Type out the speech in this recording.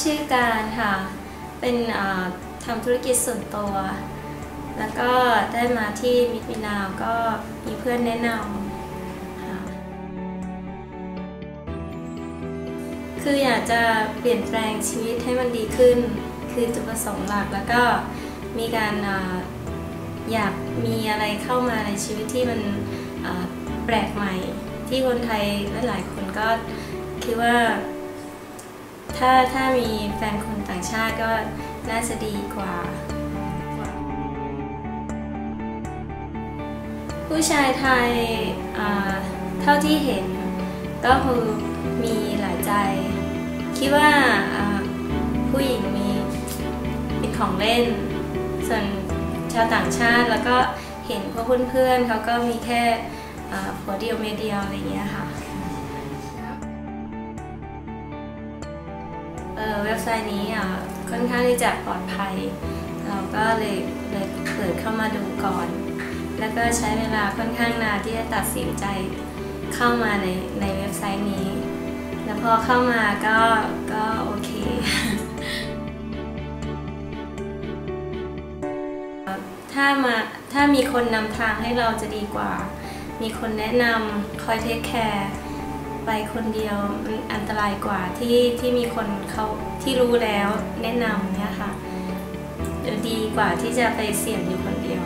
ชื่อการค่ะ เป็นทำธุรกิจส่วนตัว แล้วก็ได้มาที่มิตรมินาวก็มีเพื่อนแนะนำค่ะ คืออยากจะเปลี่ยนแปลงชีวิตให้มันดีขึ้น คือจุดประสงค์หลักแล้วก็มีการออยากมีอะไรเข้ามาในชีวิตที่มันแปลกใหม่ ที่คนไทยหลายๆคนก็คิดว่า ถ้าถ้ามีแฟนคนต่างชาติก็น่าจะดีกว่า ผู้ชายไทยเท่าที่เห็นก็คือมีหลายใจ คิดว่าผู้หญิงมีเป็นของเล่น ส่วนชาวต่างชาติแล้วก็เห็นพวกเพื่อนๆเขาก็มีแค่ผัวเดียวเมียเดียวอะไรอย่างเงี้ยค่ะ เว็บไซต์นี้อะค่อนข้างที่จะปลอดภัย เราก็เลยเลยเปิดเข้ามาดูก่อน แล้วก็ใช้เวลาค่อนข้างนานที่จะตัดสินใจเข้ามาในในเว็บไซต์นี้ แล้วพอเข้ามาก็ก็โอเคถ้ามาถ้ามีคนนำทางให้เราจะดีกว่า มีคนแนะนำคอยเทคแคร์ ไปคนเดียวมันอันตรายกว่าที่ที่มีคนเขาที่รู้แล้วแนะนำเนี่ยค่ะดีกว่าที่จะไปเสี่ยงอยู่คนเดียว